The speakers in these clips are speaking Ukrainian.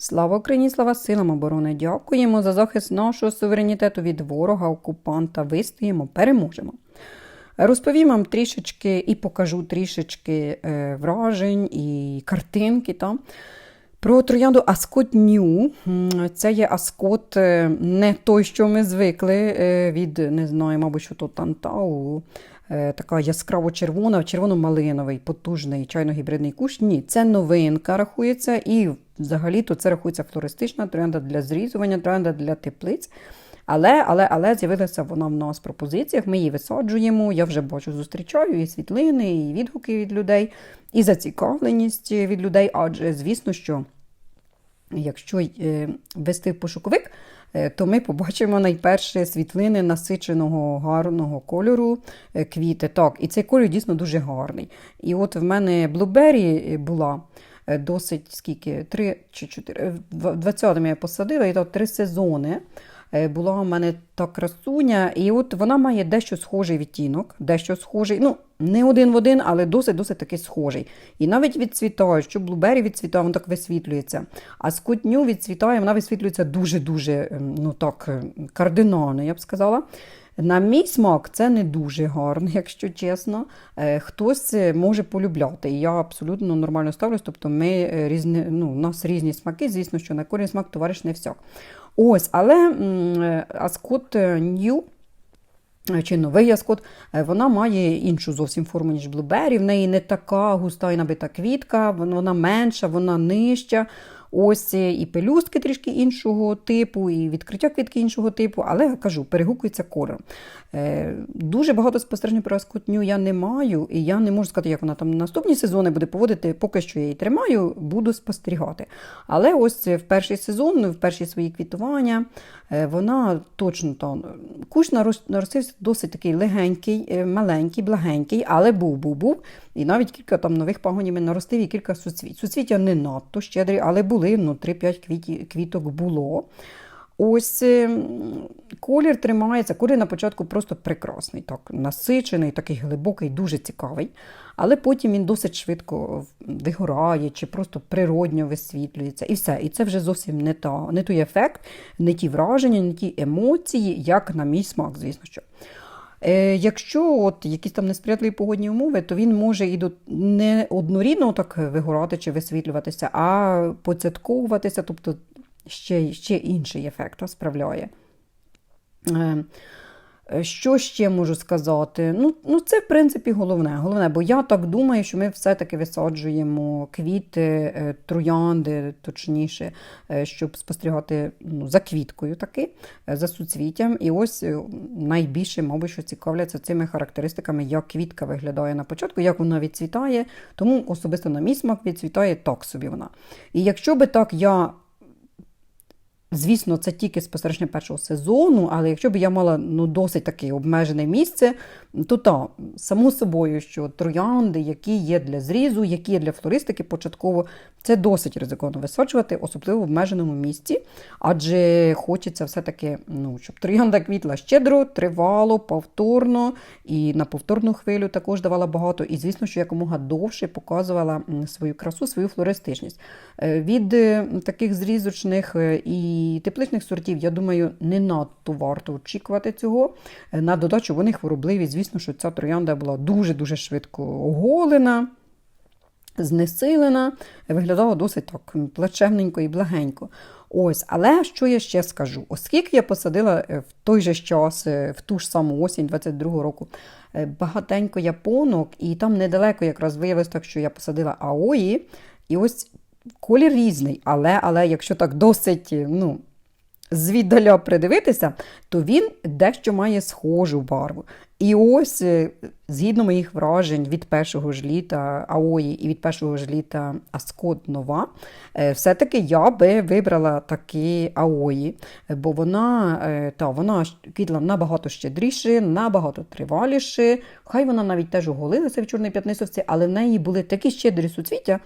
Слава Україні, слава силам оборони! Дякуємо за захист нашого суверенітету від ворога, окупанта. Вистоїмо, переможемо. Розповім вам трішечки і покажу трішечки е, вражень і картинки. Та? Про троянду Аскот Ню. Це є Аскот е, не той, що ми звикли е, від, не знаю, мабуть, що то Тантау. Е, Така яскраво червона, червоно-малиновий, потужний чайно-гібридний кущ. Ні, це новинка рахується, і взагалі-то це рахується флористична троянда для зрізування, троянда для теплиць. Але, але, але з'явилася вона в нас в пропозиціях. Ми її висаджуємо. Я вже бачу, зустрічаю і світлини, і відгуки від людей, і зацікавленість від людей. Адже, звісно, що якщо е, ввести пошуковик, е, то ми побачимо найперше світлини насиченого гарного кольору е, квіти. Так, і цей кольор дійсно дуже гарний. І от в мене блубері була. Досить скільки, три чи чотири. В 20-му я посадила, і то три сезони була у мене та красуня, і от вона має дещо схожий відтінок, дещо схожий, ну, не один в один, але досить-досить таки схожий. І навіть відцвітає, що блубері відцвітає, воно так висвітлюється. А скутню відцвітає, вона висвітлюється дуже-дуже ем, ну так, е, кардинально, я б сказала. На мій смак це не дуже гарно, якщо чесно. Е, Хтось е, може полюбляти. І я абсолютно нормально ставлюсь. Тобто ми е, різні, ну, у нас різні смаки, звісно, що на кожен смак товариш не всяк. Ось, але е, Аскот Нью. Чи новий яскот, е, вона має іншу зовсім форму, ніж блубері. В неї не така густа і набита квітка, вона менша, вона нижча. Ось і пелюстки трішки іншого типу, і відкриття квітки іншого типу, але кажу, перегукується кольором. Е, дуже багато спостережень про аскотню я не маю, і я не можу сказати, як вона там наступні сезони буде поводити. Поки що я її тримаю, буду спостерігати. Але ось в перший сезон, в перші свої квітування, е, вона точно там. Кущ наростився досить такий легенький, е, маленький, благенький, але був, був, був. І навіть кілька там нових пагонів наростив і кілька суцвіт. Суцвіття не надто щедрі, але були, ну, 3-5 квіток було. Ось е, колір тримається. Колір на початку просто прекрасний, так, насичений, такий глибокий, дуже цікавий. Але потім він досить швидко вигорає чи просто природньо висвітлюється. І все. І це вже зовсім не, та, не той ефект, не ті враження, не ті емоції, як на мій смак, звісно що. Е, якщо от якісь там несприятливі погодні умови, то він може і до не однорідно так вигорати чи висвітлюватися, а поцятковуватися, тобто ще, ще інший ефект справляє. Е, що ще можу сказати? Ну, ну, це, в принципі, головне. Головне, бо я так думаю, що ми все-таки висаджуємо квіти, е, троянди, точніше, е, щоб спостерігати ну, за квіткою таки, за суцвіттям. І ось найбільше, мабуть, що цікавляться цими характеристиками, як квітка виглядає на початку, як вона відцвітає. Тому особисто на мій смак відцвітає так собі вона. І якщо би так я. Звісно, це тільки спостереження першого сезону, але якщо б я мала ну, досить таке обмежене місце, то так, само собою, що троянди, які є для зрізу, які є для флористики початково, це досить ризиковано висаджувати, особливо в обмеженому місці, адже хочеться все-таки, ну, щоб троянда квітла щедро, тривало, повторно, і на повторну хвилю також давала багато. І, звісно, що якомога довше показувала свою красу, свою флористичність. Е, Від е, таких зрізочних е, і тепличних сортів, я думаю, не надто варто очікувати цього. На додачу вони хворобливі. Звісно, що ця троянда була дуже-дуже швидко оголена. Знесилена, виглядала досить так плачевненько і благенько. Ось, але що я ще скажу? Оскільки я посадила е, в той же час, е, в ту ж саму осінь 22-го року, е, багатенько японок, і там недалеко якраз виявилось так, що я посадила аої, і ось колір різний, але, але якщо так досить, ну, звіддаля придивитися, то він дещо має схожу барву. І ось, е, згідно моїх вражень від першого ж літа Аої і від першого ж літа Аскот Нова, е, все-таки я би вибрала такі Аої, бо вона, е, та, вона квітла набагато щедріше, набагато триваліше. Хай вона навіть теж оголилася в чорній п'ятнисовці, але в неї були такі щедрі суцвіття,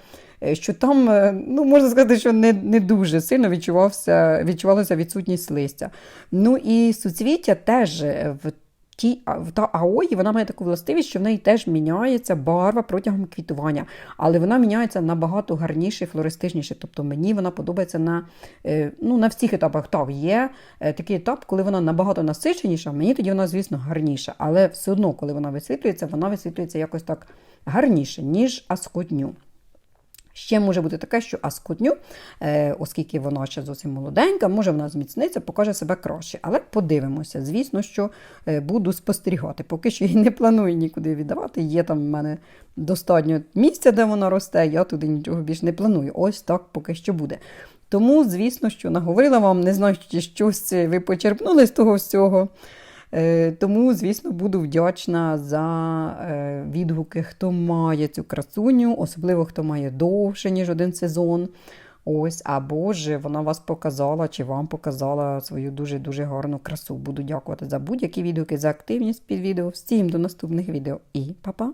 що там, ну, можна сказати, що не, не дуже сильно відчувався, відчувалася відсутність листя. Ну і суцвіття теж в ті, та аої вона має таку властивість, що в неї теж міняється барва протягом квітування, але вона міняється набагато гарніше, і флористичніше. Тобто мені вона подобається на, е, ну, на всіх етапах. Так, є е, такий етап, коли вона набагато насиченіша, мені тоді вона, звісно, гарніша. Але все одно, коли вона висвітлюється, вона висвітлюється якось так гарніше, ніж аскотню. Ще може бути таке, що аскотню, е, оскільки вона ще зовсім молоденька, може вона зміцниться, покаже себе краще. Але подивимося. Звісно, що е, буду спостерігати. Поки що я не планую нікуди віддавати. Є там в мене достатньо місця, де вона росте, я туди нічого більше не планую. Ось так поки що буде. Тому, звісно, що наговорила вам, не знаю, чи щось ви почерпнули з того всього. Е, Тому, звісно, буду вдячна за е, відгуки, хто має цю красуню, особливо хто має довше, ніж один сезон. Ось, або ж вона вас показала чи вам показала свою дуже-дуже гарну красу. Буду дякувати за будь-які відгуки, за активність під відео. Всім до наступних відео і па-па!